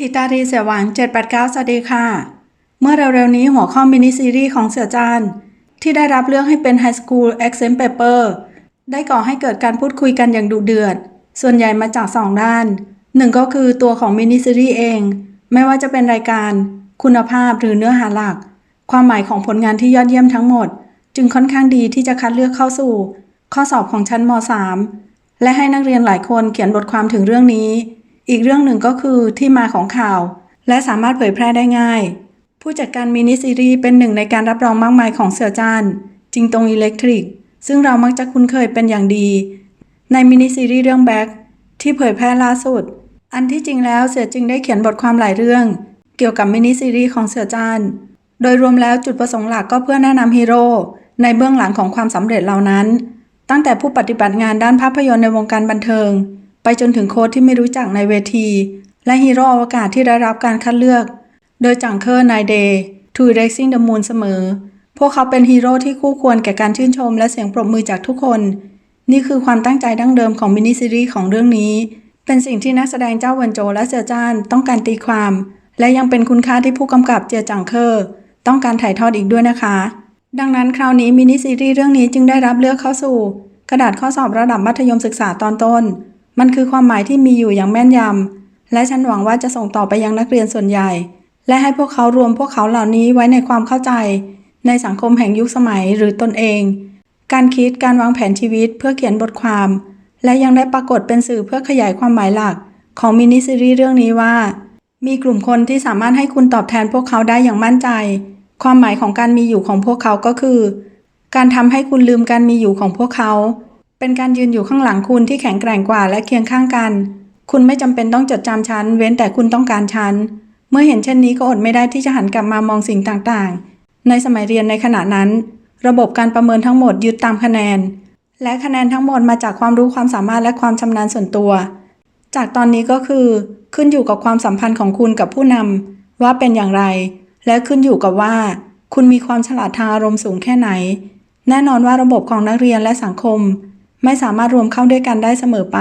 ทิตารีเสียหวัง 789 สวัสดีค่ะ เมื่อเร็วๆนี้หัวข้อมินิซีรีส์ของเสือจานที่ได้รับเลือกให้เป็น High School Exam Paper ได้ก่อให้เกิดการพูดคุยกันอย่างดุเดือด ส่วนใหญ่มาจากสองด้าน หนึ่งก็คือตัวของมินิซีรีส์เอง ไม่ว่าจะเป็นรายการ คุณภาพหรือเนื้อหาหลัก ความหมายของผลงานที่ยอดเยี่ยมทั้งหมด จึงค่อนข้างดีที่จะคัดเลือกเข้าสู่ ข้อสอบของชั้นม .3 และให้นักเรียนหลายคนเขียนบทความถึงเรื่องนี้ อีกเรื่องหนึ่งก็คือที่มาของข่าว และสามารถเผยแพร่ได้ง่าย ผู้จัดการมินิซีรีส์เป็นหนึ่งในการรับรองมากมายของเสือจานจิงตงอิเล็กทริก ซึ่งเรามักจะคุ้นเคยเป็นอย่างดี ในมินิซีรีส์เรื่องแบ็คที่เผยแพร่ล่าสุด อันที่จริงแล้วเสือจึงได้เขียนบทความหลายเรื่อง เกี่ยวกับมินิซีรีส์ของเสือจานโดยรวมแล้วจุดประสงค์หลักก็เพื่อแนะนำฮีโร่ในเบื้องหลังของความสำเร็จเหล่านั้น ตั้งแต่ผู้ปฏิบัติงานด้านภาพยนตร์ในวงการบันเทิง ไปจนถึงโค้ชที่ไม่รู้จักในเวที และฮีโร่อวกาศที่ได้รับการคัดเลือก โดยจังเคอร์นายเดย์ทูเร็กซิงเดอะมูนเสมอ พวกเขาเป็นฮีโร่ที่คู่ควรแก่การชื่นชมและเสียงปรบมือจากทุกคน นี่คือความตั้งใจดั้งเดิมของมินิซีรีส์ของเรื่องนี้ เป็นสิ่งที่นักแสดงเจ้าเวนโจและเสือจานต้องการตีความ และยังเป็นคุณค่าที่ผู้กำกับเจียจังเคอร์ต้องการถ่ายทอดอีกด้วยนะคะ ดังนั้นคราวนี้มินิซีรีส์เรื่องนี้จึงได้รับเลือกเข้าสู่ กระดาษข้อสอบระดับมัธยมศึกษาตอนต้น มันคือความหมายที่มีอยู่อย่างแม่นยำ และฉันหวังว่าจะส่งต่อไปยังนักเรียนส่วนใหญ่ และให้พวกเขารวมพวกเขาเหล่านี้ไว้ในความเข้าใจ ในสังคมแห่งยุคสมัยหรือตนเอง การคิดการวางแผนชีวิตเพื่อเขียนบทความ และยังได้ปรากฏเป็นสื่อเพื่อขยายความหมายหลัก ของมินิซีรีส์เรื่องนี้ว่า มีกลุ่มคนที่สามารถให้คุณตอบแทนพวกเขาได้อย่างมั่นใจ ความหมายของการมีอยู่ของพวกเขาก็คือ การทำให้คุณลืมการมีอยู่ของพวกเขา เป็นการยืนอยู่ข้างหลังคุณที่แข็งแกร่งกว่าและเคียงข้างกัน คุณไม่จำเป็นต้องจดจำฉัน เว้นแต่คุณต้องการฉัน เมื่อเห็นเช่นนี้ก็อดไม่ได้ที่จะหันกลับมามองสิ่งต่างๆ ในสมัยเรียนในขณะนั้น ระบบการประเมินทั้งหมดยึดตามคะแนน และคะแนนทั้งหมดมาจากความรู้ความสามารถและความชำนาญส่วนตัว จากตอนนี้ก็คือ ขึ้นอยู่กับความสัมพันธ์ของคุณกับผู้นำว่าเป็นอย่างไร และขึ้นอยู่กับว่า คุณมีความฉลาดทางอารมณ์สูงแค่ไหน แน่นอนว่าระบบของนักเรียนและสังคม ไม่สามารถรวมเข้าด้วยกันได้เสมอไป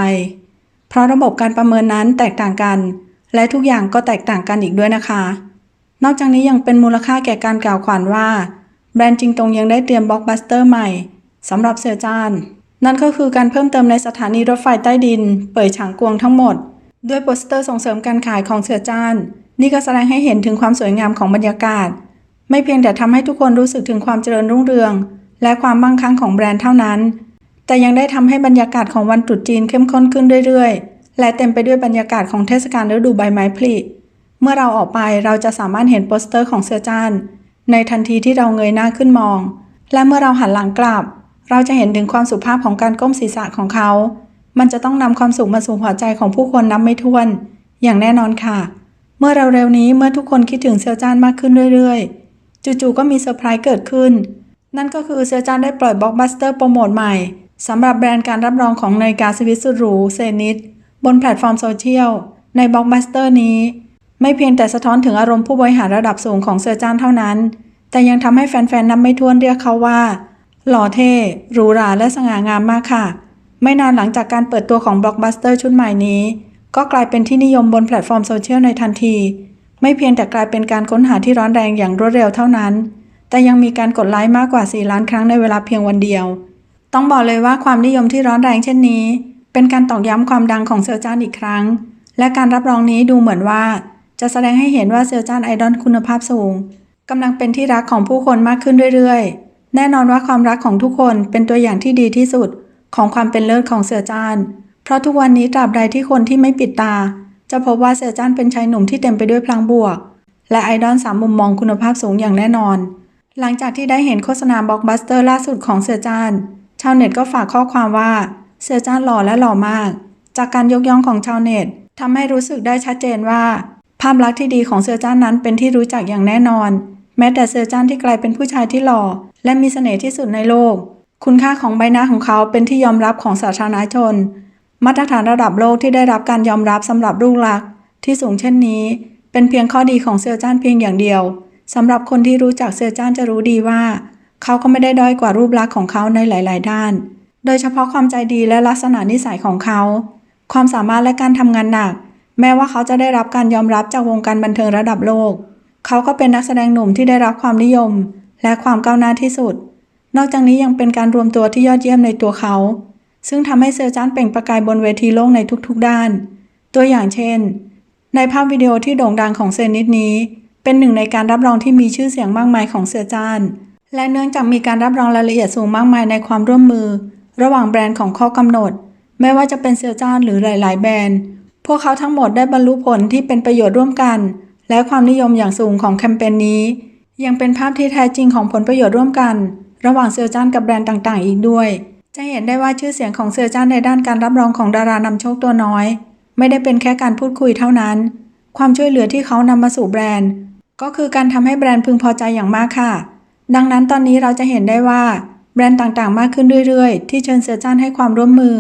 เพราะระบบการประเมินนั้นแตกต่างกัน และทุกอย่างก็แตกต่างกันอีกด้วยนะคะ นอกจากนี้ยังเป็นมูลค่าแก่การกล่าวขวัญว่า แบรนด์จริงตรงยังได้เตรียมบล็อกบัสเตอร์ใหม่สำหรับเสือจานนั่นก็คือการเพิ่มเติมในสถานีรถไฟใต้ดิน เป่ยฉางกวงทั้งหมด ด้วยโปสเตอร์ส่งเสริมการขายของเสือจานนี่ก็แสดงให้เห็นถึงความสวยงามของบรรยากาศ ไม่เพียงแต่ทำให้ทุกคนรู้สึกถึงความเจริญรุ่งเรือง และความมั่งคั่งของแบรนด์เท่านั้น แต่ยังได้ทำให้บรรยากาศของวันตรุษจีนเข้มข้นขึ้นเรื่อยๆ และเต็มไปด้วยบรรยากาศของเทศกาลฤดูใบไม้ผลิเมื่อเราออกไปเราจะสามารถเห็นโปสเตอร์ของเสือจานในทันทีที่เราเงยหน้าขึ้นมอง และเมื่อเราหันหลังกลับ เราจะเห็นถึงความสุภาพของการก้มศีรษะของเขา มันจะต้องนำความสุขมาสู่หัวใจของผู้คนนับไม่ถ้วน อย่างแน่นอนค่ะ เมื่อเร็วๆนี้เมื่อทุกคนคิดถึงเซียวจานมากขึ้นเรื่อยๆ จู่ๆก็มีเซอร์ไพรส์เกิดขึ้น นั่นก็คือเซียวจานได้ปล่อยบล็อกบัสเตอร์โปรโมทใหม่ สำหรับแบรนด์การรับรองของนาฬิกาสวิสสุดหรูเซนิตบนแพลตฟอร์มโซเชียล ในบล็อกบัสเตอร์นี้ ไม่เพียงแต่สะท้อนถึงอารมณ์ผู้บริหารระดับสูงของเซียวจานเท่านั้น แต่ยังทำให้แฟนๆนับไม่ถ้วนเรียกเขาว่า หล่อเท่หรูหราและสง่างามมากค่ะ ไม่นานหลังจากการเปิดตัวของบล็อกบัสเตอร์ชุดใหม่นี้ ก็กลายเป็นที่นิยมบนแพลตฟอร์มโซเชียลในทันที ไม่เพียงแต่กลายเป็นการค้นหาที่ร้อนแรงอย่างรวดเร็วเท่านั้น แต่ยังมีการกดไลค์มากกว่า 4 ล้านครั้งในเวลาเพียงวันเดียว ต้องบอกเลยว่าความนิยมที่ร้อนแรงเช่นนี้ เป็นการตอกย้ำความดังของเซอร์จานอีกครั้ง และการรับรองนี้ดูเหมือนว่า จะแสดงให้เห็นว่าเซอร์จานไอดอลคุณภาพสูงกำลังเป็นที่รักของผู้คนมากขึ้นเรื่อยๆ แน่นอนว่าความรักของทุกคนเป็นตัวอย่างที่ดีที่สุดของความเป็นเลิศของเสือจาน เพราะทุกวันนี้ตราบใดที่คนที่ไม่ปิดตา จะพบว่าเสือจานเป็นชายหนุ่มที่เต็มไปด้วยพลังบวก และไอดอลสามมุมมองคุณภาพสูงอย่างแน่นอน หลังจากที่ได้เห็นโฆษณาบล็อกบัสเตอร์ล่าสุดของเสือจานาวเน็ตก็ฝากข้อความว่า เสือจานหล่อและหล่อมาก จากการยกย่องของชาวเน็ตทำให้รู้สึกได้ชัดเจนว่า ภาพลักษณ์ที่ดีของเสือจานนั้นเป็นที่รู้จักอย่างแน่นอน แม้แต่เสือจานที่กลายเป็นผู้ชายที่หล่อ และมีเสน่ห์ที่สุดในโลก คุณค่าของใบหน้าของเขาเป็นที่ยอมรับของสาธารณชน มาตรฐานระดับโลกที่ได้รับการยอมรับสำหรับลูกลักษณ์ที่สูงเช่นนี้ เป็นเพียงข้อดีของเสือจ้านเพียงอย่างเดียวสำหรับคนที่รู้จักเสือจ้านจะรู้ดีว่า เขาก็ไม่ได้ด้อยกว่ารูปลักษณ์ของเขาในหลาย ๆ ด้าน โดยเฉพาะความใจดีและลักษณะนิสัยของเขา ความสามารถและการทำงานหนัก แม้ว่าเขาจะได้รับการยอมรับจากวงการบันเทิงระดับโลก เขาก็เป็นนักแสดงหนุ่มที่ได้รับความนิยม และความก้าวหน้าที่สุด นอกจากนี้ยังเป็นการรวมตัวที่ยอดเยี่ยมในตัวเขา ซึ่งทำให้เซอร์จานเปล่งประกายบนเวทีโลกในทุก ๆ ด้าน ตัวอย่างเช่น ในภาพวิดีโอที่โด่งดังของเซนิดนี้ เป็นหนึ่งในการรับรองที่มีชื่อเสียงมากมายของเสือจาน และเนื่องจากมีการรับรองรายละเอียดสูงมากมายในความร่วมมือ ระหว่างแบรนด์ของข้อกำหนด ไม่ว่าจะเป็นเสือจานหรือหลาย ๆ แบรนด์ พวกเขาทั้งหมดได้บรรลุผลที่เป็นประโยชน์ร่วมกัน และความนิยมอย่างสูงของแคมเปญนี้ ยังเป็นภาพที่แท้จริงของผลประโยชน์ร่วมกัน ระหว่างเสือจานกับแบรนด์ต่าง ๆ อีกด้วย จะเห็นได้ว่าชื่อเสียงของเสือจานในด้านการรับรองของดารานำโชคตัวน้อย ไม่ได้เป็นแค่การพูดคุยเท่านั้น ความช่วยเหลือที่เขานำมาสู่แบรนด์ ก็คือการทำให้แบรนด์พึงพอใจอย่างมากค่ะ ดังนั้นตอนนี้เราจะเห็นได้ว่าแบรนด์ต่างๆ มากขึ้นเรื่อยๆ ที่เชิญเสือจ้านให้ความร่วมมือ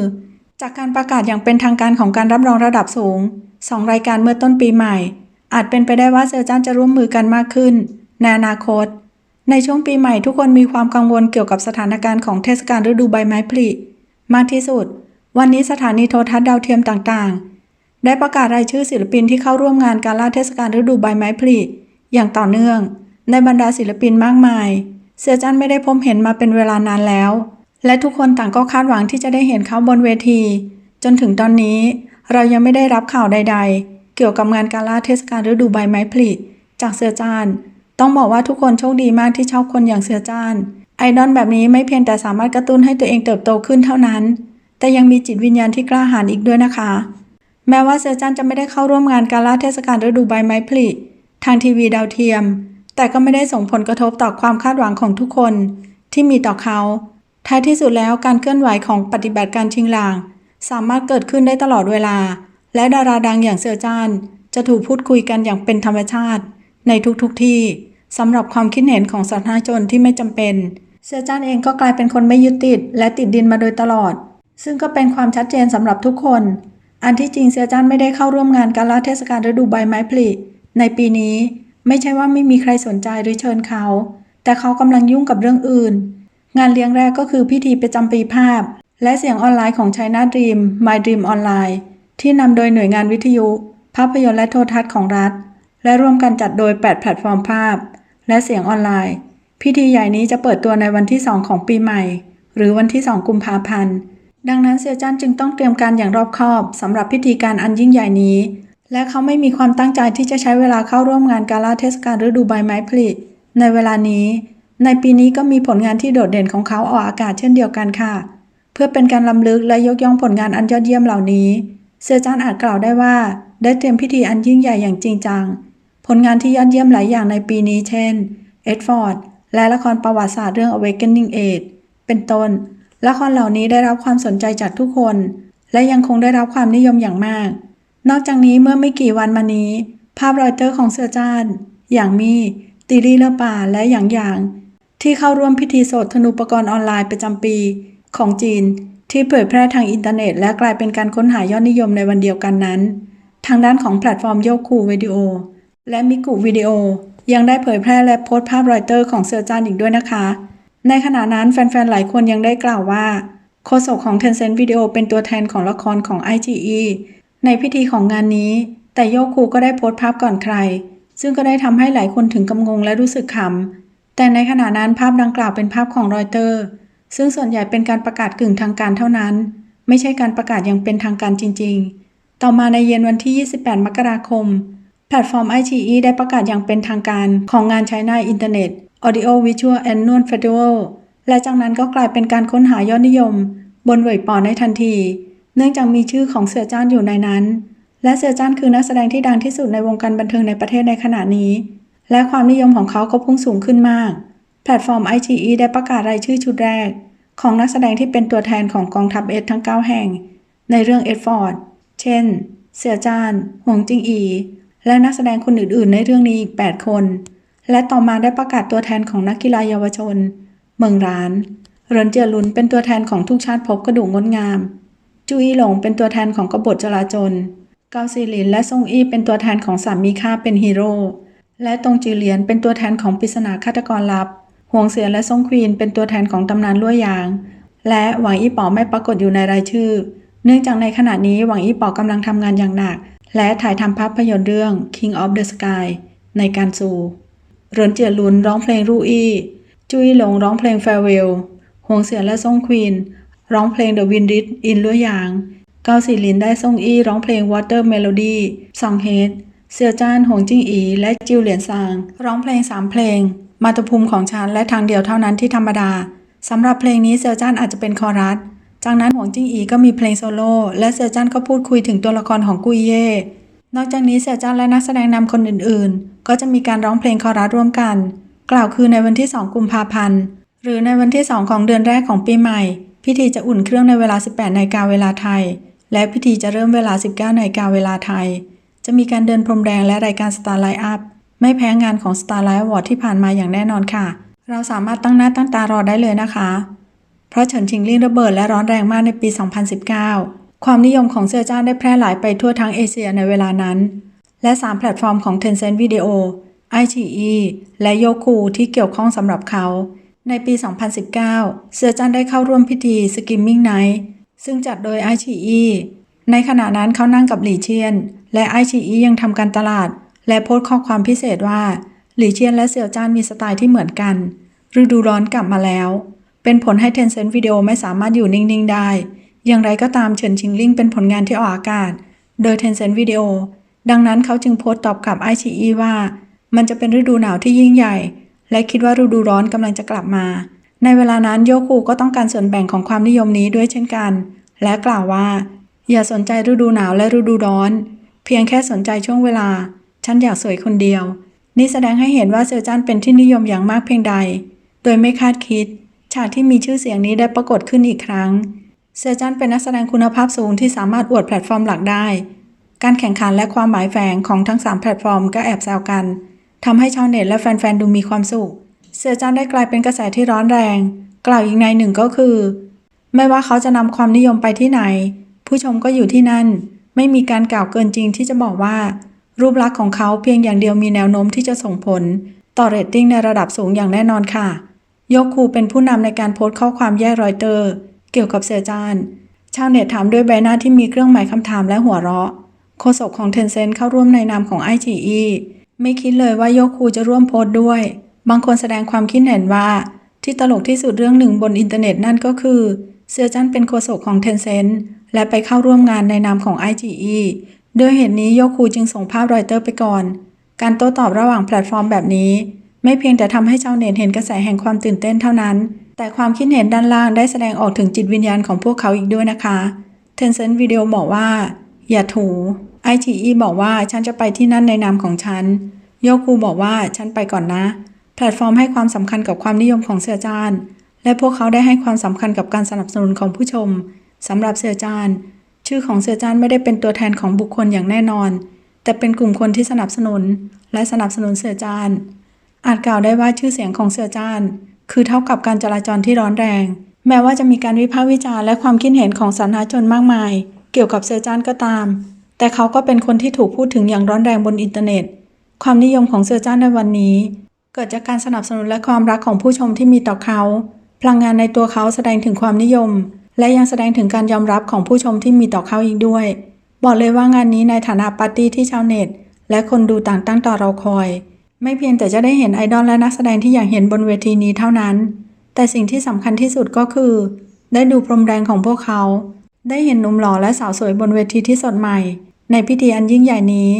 จากการประกาศอย่างเป็นทางการของการรับรองระดับสูงสองรายการเมื่อต้นปีใหม่ อาจเป็นไปได้ว่าเสือจ้านจะร่วมมือกันมากขึ้นในอนาคต ในช่วงปีใหม่ทุกคนมีความกังวลเกี่ยวกับสถานการณ์ของเทศกาลฤดูใบไม้ผลิมากที่สุด วันนี้สถานีโทรทัศน์ดาวเทียมต่างๆ ได้ประกาศรายชื่อศิลปินที่เข้าร่วมงานการล่าเทศกาลฤดูใบไม้ผลิอย่างต่อเนื่อง ในบรรดาศิลปินมากมาย เสือจันไม่ได้พบเห็นมาเป็นเวลานานแล้ว และทุกคนต่างก็คาดหวังที่จะได้เห็นเขาบนเวที จนถึงตอนนี้เรายังไม่ได้รับข่าวใด ๆ เกี่ยวกับงานการล่าเทศกาลฤดูใบไม้ผลิจากเสือจานต้องบอกว่าทุกคนโชคดีมากที่ชอบคนอย่างเสือจานไอดอลแบบนี้ไม่เพียงแต่สามารถกระตุ้นให้ตัวเองเติบโตขึ้นเท่านั้น แต่ยังมีจิตวิญญาณที่กล้าหาญอีกด้วยนะคะ แม้ว่าเสือจันจะไม่ได้เข้าร่วมงานการล่าเทศกาลฤดูใบไม้ผลิทางทีวีดาวเทียม แต่ก็ไม่ได้ส่งผลกระทบต่อความคาดหวังของทุกคนที่มีต่อเขา ท้ายที่สุดแล้วการเคลื่อนไหวของปฏิบัติการชิงหลาง สามารถเกิดขึ้นได้ตลอดเวลา และดาราดังอย่างเสือจาน จะถูกพูดคุยกันอย่างเป็นธรรมชาติ ในทุกๆทที่สำหรับความคิดเห็นของสาธารณชนที่ไม่จำเป็นเสือจานเองก็กลายเป็นคนไม่ยึดติด และติดดินมาโดยตลอด ซึ่งก็เป็นความชัดเจนสำหรับทุกคน อันที่จริงเสือจานไม่ได้เข้าร่วมงานการลาเทศกาลฤดูใบไม้ผลิในปีนี้ ไม่ใช่ว่าไม่มีใครสนใจหรือเชิญเขา แต่เขากำลังยุ่งกับเรื่องอื่น งานเลี้ยงแรกก็คือพิธีประจำปีภาพ และเสียงออนไลน์ของ China Dream My Dream Online ที่นำโดยหน่วยงานวิทยุ ภาพยนตร์และโทรทัศน์ของรัฐ และร่วมกันจัดโดย 8 แพลตฟอร์มภาพ และเสียงออนไลน์ พิธีใหญ่นี้จะเปิดตัวในวันที่ 2 ของปีใหม่ หรือวันที่ 2 กุมภาพันธ์ดังนั้นเซียจันจึงต้องเตรียมการอย่างรอบคอบสำหรับพิธีการอันยิ่งใหญ่นี้ และเขาไม่มีความตั้งใจที่จะใช้เวลาเข้าร่วมงานกาลาเทศกาลฤดูใบไม้ผลิในเวลานี้ ในปีนี้ก็มีผลงานที่โดดเด่นของเขาออกอากาศเช่นเดียวกันค่ะ เพื่อเป็นการล้ำลึกและยกย่องผลงานอันยอดเยี่ยมเหล่านี้ เซจานอาจกล่าวได้ว่า ได้เตรียมพิธีอันยิ่งใหญ่อย่างจริงจัง ผลงานที่ยอดเยี่ยมหลายอย่างในปีนี้เช่นเอ็ดฟอร์ดและละครประวัติศาสตร์เรื่อง Awakening Age เป็นต้น ละครเหล่านี้ได้รับความสนใจจากทุกคน และยังคงได้รับความนิยมอย่างมาก นอกจากนี้เมื่อไม่กี่วันมานี้ ภาพรอยเตอร์ของเสือจาน อย่างมีตีรีเลอป่าและอย่างอย่าง ที่เข้าร่วมพิธีโสดธนูปกรณ์ออนไลน์ประจำปี ของจีนที่เผยแพร่ทางอินเทอร์เน็ต และกลายเป็นการค้นหายอดนิยมในวันเดียวกันนั้น ทางด้านของแพลตฟอร์มโยคูวิดีโอ และมิกุวิดีโอ ยังได้เผยแพร่และโพสต์ภาพรอยเตอร์ของเสือจานอีกด้วยนะคะ ในขณะนั้นแฟนๆ หลายคนยังได้กล่าวว่าโฆษกของ Tencent Video เป็นตัวแทนของละครของ iGE ในพิธีของงานนี้ แต่โยคูก็ได้โพสต์ภาพก่อนใคร ซึ่งก็ได้ทำให้หลายคนถึงกำงงและรู้สึกขำแต่ในขณะนั้นภาพดังกล่าวเป็นภาพของรอยเตอร์ ซึ่งส่วนใหญ่เป็นการประกาศกึ่งทางการเท่านั้น ไม่ใช่การประกาศอย่างเป็นทางการจริง ๆ ต่อมาในเย็นวันที่ 28 มกราคม แพลตฟอร์ม iGE ได้ประกาศอย่างเป็นทางการของงาน China Internet Audio Visual Annual Festival และจากนั้นก็กลายเป็นการค้นหายอดนิยม บนเว็บปอในทันที เนื่องจากมีชื่อของเสือจ้านอยู่ในนั้น และเสือจ้านคือนักแสดงที่ดังที่สุดในวงการบันเทิงในประเทศในขณะนี้ และความนิยมของเขาก็พุ่งสูงขึ้นมาก แพลตฟอร์ม iGE ได้ประกาศรายชื่อชุดแรก ของนักแสดงที่เป็นตัวแทนของกองทัพเอสทั้ง 9 แห่ง ในเรื่องเอ็ดฟอร์ด เช่น เสือจานหวงจิงอี และนักแสดงคนอื่น ๆ ในเรื่องนี้อีก 8 คน และต่อมาได้ประกาศตัวแทนของนักกีฬาเยาวชน เมืองร้าน เรินเจียลุนเป็นตัวแทนของทุกชาติพบกระดูกงดงาม จูอีหลงเป็นตัวแทนของกบฏจลาจล เกาซีหลินและซงอี้เป็นตัวแทนของสามีข้าเป็นฮีโร่ และตงจีเหลียนเป็นตัวแทนของปริศนาฆาตกรลับ ห่วงเสียและซงควีนเป็นตัวแทนของตำนานลั่วยาง และหวังอี้ป๋อไม่ปรากฏอยู่ในรายชื่อ เนื่องจากในขณะนี้หวังอี้ป๋อกำลังทำงานอย่างหนัก และถ่ายทำภาพยนตร์เรื่อง King of the Sky ในการซูเหรินเจียลุนร้องเพลงรูอี้จุยหลงร้องเพลง Farewell หวงเสียและซ่งควีน ร้องเพลง The Wind Did In ล้วยหยางเกาสีลินได้ซ่งอี้ร้องเพลง Water Melody ซองเฮดเสี่ยวจ้านหงจิ้งอี และจิวเหลียนซาง ร้องเพลงสามเพลง มาตุภูมิของฉันและทางเดียวเท่านั้นที่ธรรมดาสำหรับเพลงนี้เสี่ยวจ้านอาจจะเป็นคอรัสจากนั้นหงจิ้งอีก็มีเพลงโซโล่และเสี่ยวจ้านก็พูดคุยถึงตัวละครของกุยเย่นอกจากนี้เสี่ยวจ้านและนักแสดงนำคนอื่นๆ ก็จะมีการร้องเพลงคอรัสร่วมกัน กล่าวคือในวันที่ 2 กุมภาพันธ์ หรือในวันที่ 2 ของเดือนแรกของปีใหม่ พิธีจะอุ่นเครื่องในเวลา 18นาฬิกาเวลาไทย และพิธีจะเริ่มเวลา 19นาฬิกาเวลาไทย จะมีการเดินพรมแดงและรายการ Star Light Up ไม่แพ้งานของ Star Light Award ที่ผ่านมาอย่างแน่นอนค่ะ เราสามารถตั้งหน้าตั้งตารอได้เลยนะคะ เพราะเฉินชิงลิ่งระเบิดและร้อนแรงมากในปี 2019 ความนิยมของเสื้อจ้านได้แพร่หลายไปทั่วทั้งเอเชียในเวลานั้น และ 3 แพลตฟอร์มของ Tencent Video iQIYI และ Youku ที่เกี่ยวข้องสำหรับเขา ในปี 2019 เสือจันได้เข้าร่วมพิธี Skimming Night ซึ่งจัดโดย iQIYI ในขณะนั้นเขานั่งกับหลี่เชียน และ iQIYI ยังทำการตลาด และโพสต์ข้อความพิเศษว่า หลี่เชียนและเสี่ยวจ้านมีสไตล์ที่เหมือนกัน ฤดูร้อนกลับมาแล้ว เป็นผลให้ Tencent Video ไม่สามารถอยู่นิ่ง ๆ ได้ อย่างไรก็ตามเฉินชิงลิ่งเป็นผลงานที่ออกอากาศ โดย Tencent Video ดังนั้นเขาจึงโพสต์ตอบกลับ iQIYI ว่า มันจะเป็นฤดูหนาวที่ยิ่งใหญ่ และคิดว่าฤดูร้อนกำลังจะกลับมา ในเวลานั้นโยคูก็ต้องการส่วนแบ่งของความนิยมนี้ด้วยเช่นกัน และกล่าวว่า อย่าสนใจฤดูหนาวและฤดูร้อน เพียงแค่สนใจช่วงเวลา ฉันอยากสวยคนเดียว นี่แสดงให้เห็นว่าเซอร์จันเป็นที่นิยมอย่างมากเพียงใด โดยไม่คาดคิด ฉากที่มีชื่อเสียงนี้ได้ปรากฏขึ้นอีกครั้ง เซอร์จันเป็นนักแสดงคุณภาพสูงที่สามารถอวดแพลตฟอร์มหลักได้ การแข่งขันและความหมายแฝงของทั้ง 3 แพลตฟอร์มก็แอบแซวกัน ทำให้ชาวเน็ตและแฟนๆดูมีความสุข เสือจันได้กลายเป็นกระแสที่ร้อนแรง กล่าวอีกในหนึ่งก็คือ ไม่ว่าเขาจะนำความนิยมไปที่ไหน ผู้ชมก็อยู่ที่นั่น ไม่มีการกล่าวเกินจริงที่จะบอกว่า รูปลักษณ์ของเขาเพียงอย่างเดียวมีแนวโน้มที่จะส่งผล ต่อเรตติ้งในระดับสูงอย่างแน่นอนค่ะ ยกคูเป็นผู้นำในการโพสต์ข้อความแยกรอยเตอร์ เกี่ยวกับเสือจานชาวเน็ตถามด้วยใบหน้าที่มีเครื่องหมายคำถามและหัวเราะโฆษกของ Tencent เข้าร่วมในนามของ iQIYI ไม่คิดเลยว่าโยคูจะร่วมโพสต์ด้วย บางคนแสดงความคิดเห็นว่า ที่ตลกที่สุดเรื่องหนึ่งบนอินเทอร์เน็ตนั่นก็คือเสือจันเป็นโฆษกของ Tencent และไปเข้าร่วมงานในนามของ iQIYI ด้วยเหตุนี้โยคูจึงส่งภาพรอยเตอร์ไปก่อน การโต้ตอบระหว่างแพลตฟอร์มแบบนี้ ไม่เพียงแต่ทำให้ชาวเน็ตเห็นกระแสแห่งความตื่นเต้นเท่านั้น แต่ความคิดเห็นด้านล่างได้แสดงออกถึงจิตวิญญาณของพวกเขาอีกด้วยนะคะ Tencent Video บอกว่า อย่าถู iQIYI บอกว่าฉันจะไปที่นั่นในนามของฉัน โยคูบอกว่าฉันไปก่อนนะ แพลตฟอร์มให้ความสำคัญกับความนิยมของเสือจาน และพวกเขาได้ให้ความสำคัญกับการสนับสนุนของผู้ชมสำหรับเสือจาน ชื่อของเสือจานไม่ได้เป็นตัวแทนของบุคคลอย่างแน่นอน แต่เป็นกลุ่มคนที่สนับสนุน และสนับสนุนเสือจาน อาจกล่าวได้ว่าชื่อเสียงของเสือจาน คือเท่ากับการจราจรที่ร้อนแรง แม้ว่าจะมีการวิพากษ์วิจารณ์และความคิดเห็นของสาธารณชนมากมาย เกี่ยวกับเสือจานก็ตาม แต่เขาก็เป็นคนที่ถูกพูดถึงอย่างร้อนแรงบนอินเทอร์เน็ต ความนิยมของเสือจ้านในวันนี้ เกิดจากการสนับสนุนและความรักของผู้ชมที่มีต่อเขา พลังงานในตัวเขาแสดงถึงความนิยม และยังแสดงถึงการยอมรับของผู้ชมที่มีต่อเขาอีกด้วย บอกเลยว่างานนี้ในฐานะปาร์ตี้ที่ชาวเน็ต และคนดูต่างตั้งต่อเราคอย ไม่เพียงแต่จะได้เห็นไอดอลและนักแสดงที่อยากเห็นบนเวทีนี้เท่านั้น แต่สิ่งที่สำคัญที่สุดก็คือ ได้ดูพรมแดงของพวกเขา ได้เห็นหนุ่มหล่อและสาวสวยบนเวทีที่สดใหม่ ในพิธีอันยิ่งใหญ่นี้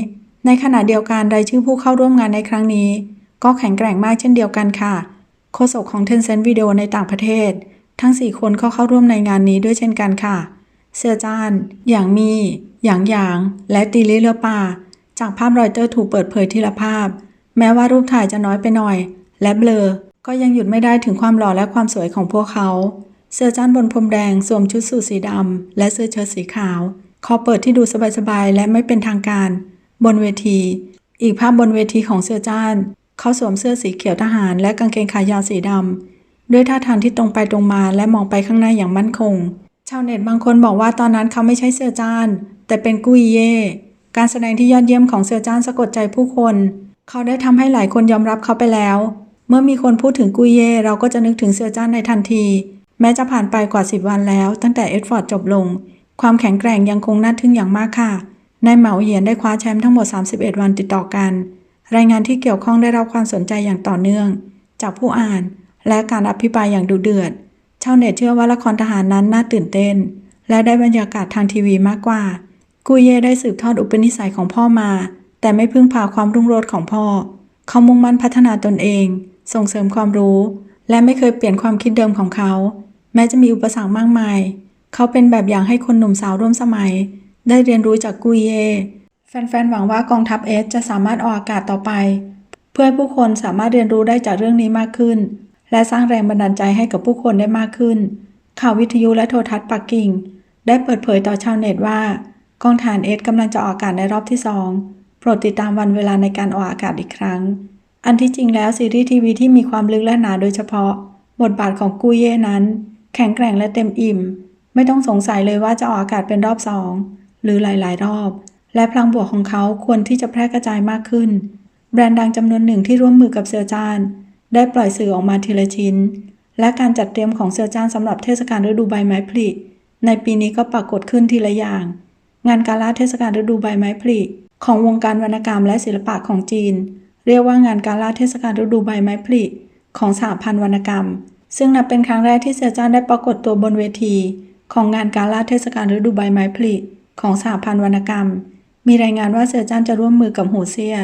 ในขณะเดียวกันรายชื่อผู้เข้าร่วมงานในครั้งนี้ ก็แข็งแกร่งมากเช่นเดียวกันค่ะโฆษกของ Tencent Video ในต่างประเทศ ทั้ง 4 คนก็เข้าร่วมในงานนี้ด้วยเช่นกันค่ะเสี่ยจานหยางมี หยางหยาง และตีลีเลือป่าจากภาพรอยเตอร์ถูกเปิดเผยทีละภาพ แม้ว่ารูปถ่ายจะน้อยไปหน่อย และเบลอ ก็ยังหยุดไม่ได้ถึงความหล่อและความสวยของพวกเขา เสื้อจ้านบนพรมแดงสวมชุดสูทสีดำและเสื้อเชิ้ตสีขาว คอเปิดที่ดูสบายๆ และไม่เป็นทางการ บนเวที อีกภาพบนเวทีของเสื้อจ้าน เขาสวมเสื้อสีเขียวทหาร และกางเกงขายาวสีดำด้วยท่าทางที่ตรงไปตรงมาและมองไปข้างหน้าอย่างมั่นคง ชาวเน็ตบางคนบอกว่าตอนนั้นเขาไม่ใช่เสื้อจ้าน แต่เป็นกุยเย่การแสดงที่ยอดเยี่ยมของเสื้อจ้านสะกดใจผู้คน เขาได้ทำให้หลายคนยอมรับเขาไปแล้ว เมื่อมีคนพูดถึงกุยเย่เราก็จะนึกถึงเสื้อจ้านในทันที แม้จะผ่านไปกว่า 10 วันแล้ว ตั้งแต่เอ็ดฟอร์ดจบลง ความแข็งแกร่งยังคงน่าทึ่งอย่างมากค่ะ นายเหมาเหยียนได้คว้าแชมป์ทั้งหมด 31 วันติดต่อกัน รายงานที่เกี่ยวข้องได้รับความสนใจอย่างต่อเนื่อง จากผู้อ่าน และการอภิปรายอย่างดุเดือด ชาวเน็ตเชื่อว่าละครทหารนั้นน่าตื่นเต้น และได้บรรยากาศทางทีวีมากกว่า กุยเย่ได้สืบทอดอุปนิสัยของพ่อมา แต่ไม่พึ่งพาความรุ่งโรจน์ของพ่อ เขามุ่งมั่นพัฒนาตนเอง ส่งเสริมความรู้ และไม่เคยเปลี่ยนความคิดเดิมของเขา แม้จะมีอุปสรรคมากมาย เขาเป็นแบบอย่างให้คนหนุ่มสาวร่วมสมัย ได้เรียนรู้จากกุยเย่แฟนๆ หวังว่ากองทัพเอสจะสามารถออกอากาศต่อไป เพื่อให้ผู้คนสามารถเรียนรู้ได้จากเรื่องนี้มากขึ้น และสร้างแรงบันดาลใจให้กับผู้คนได้มากขึ้น ข่าววิทยุและโทรทัศน์ปักกิ่ง ได้เปิดเผยต่อชาวเน็ตว่า กองฐานเอสกำลังจะออกอากาศในรอบที่สองโปรดติดตามวันเวลาในการออกอากาศอีกครั้ง อันที่จริงแล้วซีรีส์ทีวีที่มีความลึกและหนาโดยเฉพาะ บทบาทของกุยเย่นั้น แข็งแกร่งและเต็มอิ่ม ไม่ต้องสงสัยเลยว่าจะออกอากาศเป็นรอบสองหรือหลายๆ รอบ และพลังบวกของเขาควรที่จะแพร่กระจายมากขึ้น แบรนด์ดังจำนวนหนึ่งที่ร่วมมือกับเสือจาน ได้ปล่อยสื่อออกมาทีละชิ้น และการจัดเตรียมของเสือจานสำหรับเทศกาลฤดูใบไม้ผลิในปีนี้ก็ปรากฏขึ้นทีละอย่าง งานกาลาเทศกาลฤดูใบไม้ผลิของวงการวรรณกรรมและศิลปะของจีน เรียกว่างานกาลาเทศกาลฤดูใบไม้ผลิของสหพันธ์วรรณกรรม ซึ่งนับเป็นครั้งแรกที่เสือจานได้ปรากฏตัวบนเวที ของงานกาลาเทศกาลฤดูใบไม้ผลิของสหพันธ์วรรณกรรม มีรายงานว่าเสือจ้านจะร่วมมือกับหูเซีย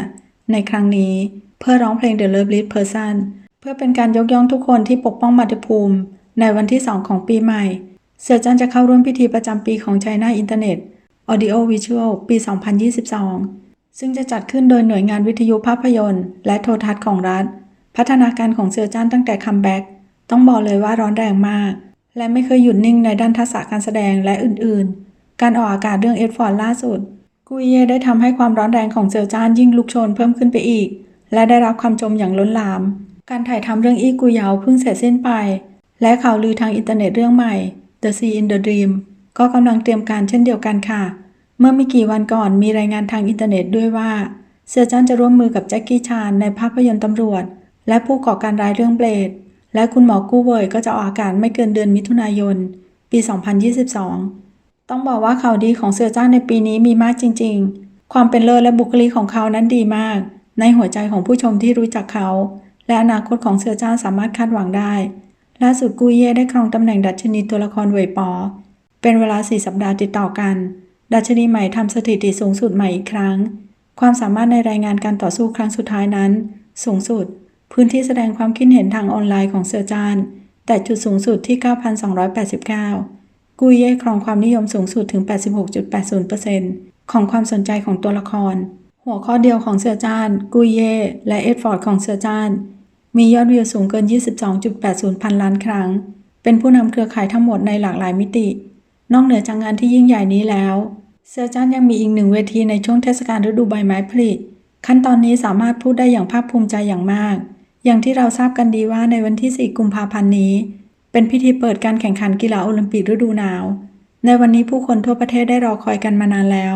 ในครั้งนี้เพื่อร้องเพลง The Love Lead Person เพื่อเป็นการยกย่องทุกคนที่ปกป้องมาตุภูมิ ในวันที่ 2 ของปีใหม่ เสือจ้านจะเข้าร่วมพิธีประจำปีของ China Internet Audio Visual ปี 2022 ซึ่งจะจัดขึ้นโดยหน่วยงานวิทยุภาพยนตร์ และโทรทัศน์ของรัฐ พัฒนาการของเสือจ้านตั้งแต่คัมแบ็ก ต้องบอกเลยว่าร้อนแรงมาก และไม่เคยหยุดนิ่งในด้านทักษะการแสดงและอื่นๆ การออกอากาศเรื่องเอ็ดฟอร์ดล่าสุด กุยเย่ได้ทำให้ความร้อนแรงของเซอจานยิ่งลุกโชนเพิ่มขึ้นไปอีก และได้รับคำชมอย่างล้นหลาม การถ่ายทำเรื่องอีกุยเยาเพิ่งเสร็จสิ้นไป และข่าวลือทางอินเทอร์เน็ตเรื่องใหม่ The Sea in the Dream ก็กำลังเตรียมการเช่นเดียวกันค่ะ เมื่อไม่กี่วันก่อนมีรายงานทางอินเทอร์เน็ตด้วยว่าเซอร์จานจะร่วมมือกับแจ็คกี้ชานในภาพยนตร์ตำรวจ และผู้ก่อการร้ายเรื่องเบลด และคุณหมอกู้เวยก็จะออกอากาศไม่เกินเดือนมิถุนายน ปี 2022 ต้องบอกว่าข่าวดีของเสือจ้างในปีนี้มีมากจริง ๆ ความเป็นเลิศและบุคลิกของเขานั้นดีมาก ในหัวใจของผู้ชมที่รู้จักเขา และอนาคตของเสือจ้างสามารถคาดหวังได้ล่าสุดกุยเย่ได้ครองตำแหน่งดัชนีตัวละครเวยปอ เป็นเวลา 4 สัปดาห์ติดต่อกัน ดัชนีใหม่ทำสถิติสูงสุดใหม่อีกครั้ง ความสามารถในรายงานการต่อสู้ครั้งสุดท้ายนั้น สูงสุด พื้นที่แสดงความคิดเห็นทางออนไลน์ของเสือจาน แต่จุดสูงสุดที่ 9,289 กุยเย่ครองความนิยมสูงสุดถึง 86.80%ของความสนใจของตัวละคร หัวข้อเดียวของเสือจาน กุยเย่และเอ็ดฟอร์ดของเสือจาน มียอดวิวสูงเกิน 22.80 พันล้านครั้ง เป็นผู้นำเครือข่ายทั้งหมดในหลากหลายมิติ นอกเหนือจากงานที่ยิ่งใหญ่นี้แล้วเสือจานยังมีอีกหนึ่งเวทีในช่วงเทศกาลฤดูใบไม้ผลิขั้นตอนนี้สามารถพูดได้อย่างภาคภูมิใจอย่างมาก อย่างที่เราทราบกันดีว่าในวันที่ 4 กุมภาพันธ์นี้ เป็นพิธีเปิดการแข่งขันกีฬาโอลิมปิกฤดูหนาว ในวันนี้ผู้คนทั่วประเทศได้รอคอยกันมานานแล้ว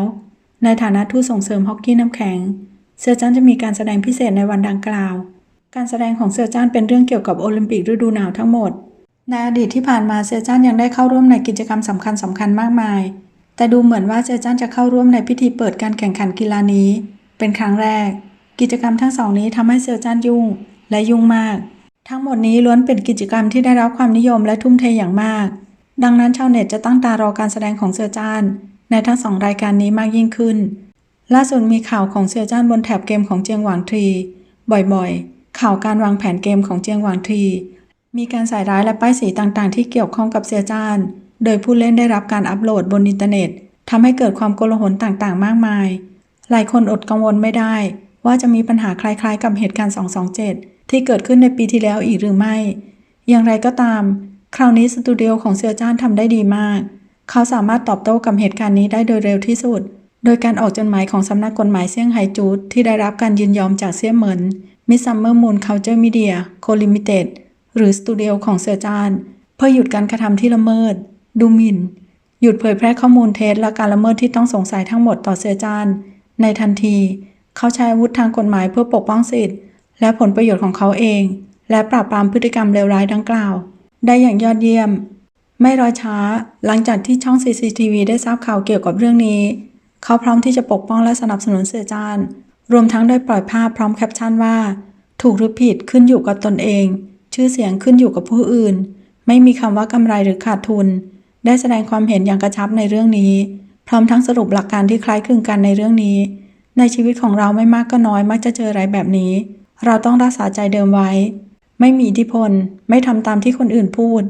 ในฐานะทูตส่งเสริมฮอกกี้น้ำแข็ง เสือจ้านจะมีการแสดงพิเศษในวันดังกล่าว การแสดงของเสือจ้านเป็นเรื่องเกี่ยวกับโอลิมปิกฤดูหนาวทั้งหมด ในอดีตที่ผ่านมาเสือจ้านยังได้เข้าร่วมในกิจกรรมสำคัญสำคัญมากมาย แต่ดูเหมือนว่าเสือจ้านจะเข้าร่วมในพิธีเปิดการแข่งขันกีฬานี้ เป็นครั้งแรก กิจกรรมทั้งสองนี้ทำให้เสือจ้านยุ่ง และยุ่งมาก ทั้งหมดนี้ล้วนเป็นกิจกรรมที่ได้รับความนิยมและทุ่มเทอย่างมาก ดังนั้นชาวเน็ตจะตั้งตารอการแสดงของเสือจ้าน ในทั้งสองรายการนี้มากยิ่งขึ้น ล่าสุดมีข่าวของเสือจ้านบนแถบเกมของเจียงหวางทรี บ่อยๆ ข่าวการวางแผนเกมของเจียงหวางทรี มีการใส่ร้ายและป้ายสีต่างๆ ที่เกี่ยวข้องกับเสือจ้าน โดยผู้เล่นได้รับการอัปโหลดบนอินเทอร์เน็ตทำให้เกิดความโกลาหลต่างๆ มากมาย หลายคนอดกังวลไม่ได้ว่าจะมีปัญหาคล้ายๆ กับเหตุการณ์ 227 ที่เกิดขึ้นในปีที่แล้วอีกหรือไม่ อย่างไรก็ตาม คราวนี้สตูดิโอของเสือจ้านทำได้ดีมาก เขาสามารถตอบโต้กับเหตุการณ์นี้ได้โดยเร็วที่สุด โดยการออกจดหมายของสำนักกฎหมายเซี่ยงไฮ้จูดที่ได้รับการยินยอมจากเซี่ยเหมินมิซัมเมอร์มูนเคาเจอร์มีเดียโคลิมิเต็ดหรือสตูดิโอของเสือจาน เพื่อหยุดการกระทำที่ละเมิด ดูหมิ่น หยุดเผยแพร่ข้อมูลเท็จและการละเมิดที่ต้องสงสัยทั้งหมดต่อเสือจาน ในทันที เขาใช้อาวุธทางกฎหมายเพื่อปกป้องสิทธิ์ และผลประโยชน์ของเขาเอง และปราบปรามพฤติกรรมเลวร้ายดังกล่าว ได้อย่างยอดเยี่ยม ไม่รอช้า หลังจากที่ช่อง CCTV ได้ทราบข่าวเกี่ยวกับเรื่องนี้ เขาพร้อมที่จะปกป้องและสนับสนุนเสือจานรวมทั้งได้ปล่อยภาพพร้อมแคปชั่นว่า ถูกหรือผิดขึ้นอยู่กับตนเอง ชื่อเสียงขึ้นอยู่กับผู้อื่น ไม่มีคำว่ากำไรหรือขาดทุน ได้แสดงความเห็นอย่างกระชับในเรื่องนี้ พร้อมทั้งสรุปหลักการที่คล้ายคลึงกันในเรื่องนี้ ในชีวิตของเราไม่มากก็น้อยมักจะเจออะไรแบบนี้ เราต้องรักษาใจเดิมไว้ ไม่มีอิทธิพล ไม่ทำตามที่คนอื่นพูด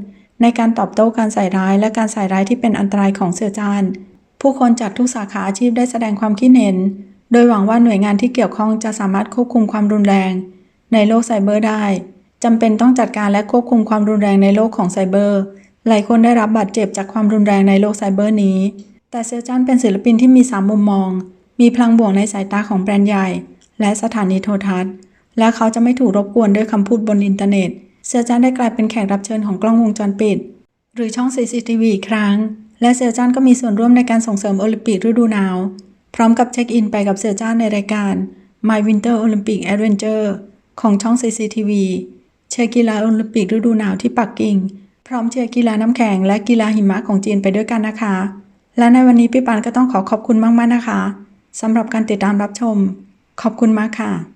ในการตอบโต้การใส่ร้ายและการใส่ร้ายที่เป็นอันตรายของเสือจานผู้คนจากทุกสาขาอาชีพได้แสดงความคิดเห็น โดยหวังว่าหน่วยงานที่เกี่ยวข้องจะสามารถควบคุมความรุนแรง ในโลกไซเบอร์ได้จำเป็นต้องจัดการและควบคุมความรุนแรงในโลกของไซเบอร์ หลายคนได้รับบาดเจ็บจากความรุนแรงในโลกไซเบอร์นี้ แต่เซลจันเป็นศิลปินที่มีสามมุมมอง มีพลังบวกในสายตาของแบรนด์ใหญ่ และสถานีโทรทัศน์ และเขาจะไม่ถูกรบกวนด้วยคำพูดบนอินเทอร์เน็ต เซลจันได้กลายเป็นแขกรับเชิญของกล้องวงจรปิด หรือช่อง CCTV อีกครั้ง และเซลจันก็มีส่วนร่วมในการส่งเสริมโอลิมปิกฤดูหนาว พร้อมกับเช็คอินไปกับเซลจันในรายการ My Winter Olympic Adventure ของช่อง CCTV เชียร์กีฬาโอลิมปิกฤดูหนาวที่ปักกิ่ง พร้อมเชียร์กีฬาน้ำแข็งและกีฬาหิมะของจีนไปด้วยกันนะคะ และในวันนี้พี่ปานก็ต้องขอขอบคุณมากๆนะคะสำหรับการติดตามรับชม ขอบคุณมากค่ะ